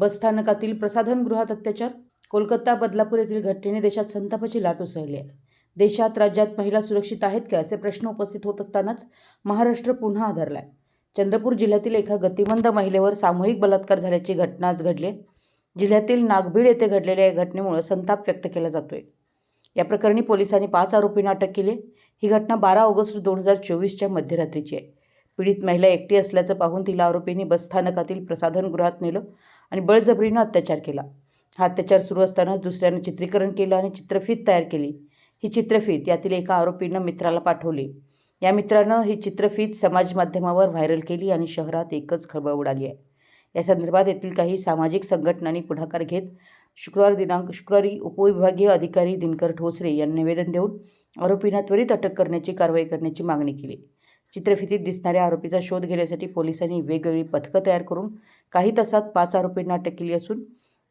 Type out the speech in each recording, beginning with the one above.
बसस्थानकातील प्रसाधनगृहात अत्याचार? कोलकाता बदलापूर येथील घटनेने देशात संतापाची लाट उसळली आहे. देशात राज्यात महिला सुरक्षित आहेत का? असे प्रश्न उपस्थित होत असतानाच महाराष्ट्र पुन्हा आदरलाय चंद्रपूर जिल्ह्यातील एका गतिमंद महिलेवर सामूहिक बलात्कार झाल्याची घटना आज घडली आहे. जिल्ह्यातील नागभीड येथे घडलेल्या या घटनेमुळे संताप व्यक्त केला जातोय. या प्रकरणी पोलिसांनी पाच आरोपींना अटक केली ही घटना बारा ऑगस्ट दोन हजार चोवीसच्या मध्यरात्रीची आहे. पीडित महिला एकटी असल्याचं पाहून तिला आरोपींनी बसस्थानकातील प्रसाधनगृहात नेलं आणि बळजबरीनं अत्याचार केला. हा अत्याचार सुरू असतानाच दुसऱ्यानं चित्रीकरण केलं आणि चित्रफीत तयार केली. ही चित्रफीत यातील एका आरोपीनं मित्राला पाठवली. या मित्रानं ही चित्रफीत समाज माध्यमावर व्हायरल केली आणि शहरात एकच खळबळ उडाली आहे. या संदर्भात येथील काही सामाजिक संघटनांनी पुढाकार घेत शुक्रवार दिनांक शुक्रवारी उपविभागीय अधिकारी दिनकर ठोसरे यांनी निवेदन देऊन आरोपींना त्वरित अटक करण्याची कारवाई करण्याची मागणी केली. चित्रफितीत दिसणाऱ्या आरोपीचा शोध घेण्यासाठी पोलिसांनी वेगवेगळी पथकं तयार करून काही तासात पाच आरोपींना अटक केली असून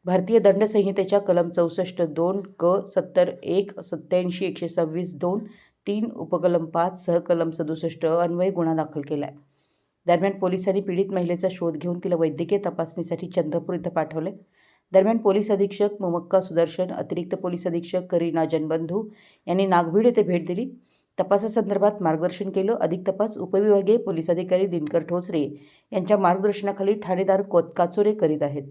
भारतीय दंडसंहितेच्या कलम चौसष्ट दोन क सत्तर एक सत्याऐंशी एकशे सव्वीस दोन तीन उपकलम पाच सहकलम सदुसष्ट अन्वय गुन्हा दाखल केला आहे दरम्यान पोलिसांनी पीडित महिलेचा शोध घेऊन तिला वैद्यकीय तपासणीसाठी चंद्रपूर इथं पाठवले दरम्यान पोलीस अधीक्षक मुमक्का सुदर्शन अतिरिक्त पोलीस अधीक्षक करीना जनबंधू यांनी नागभीड येथे भेट दिली. तपासासंदर्भात मार्गदर्शन केलं. अधिक तपास उपविभागीय पोलीस अधिकारी दिनकर ठोसरे यांच्या मार्गदर्शनाखाली ठाणेदार कोत काचोरे करीत आहेत.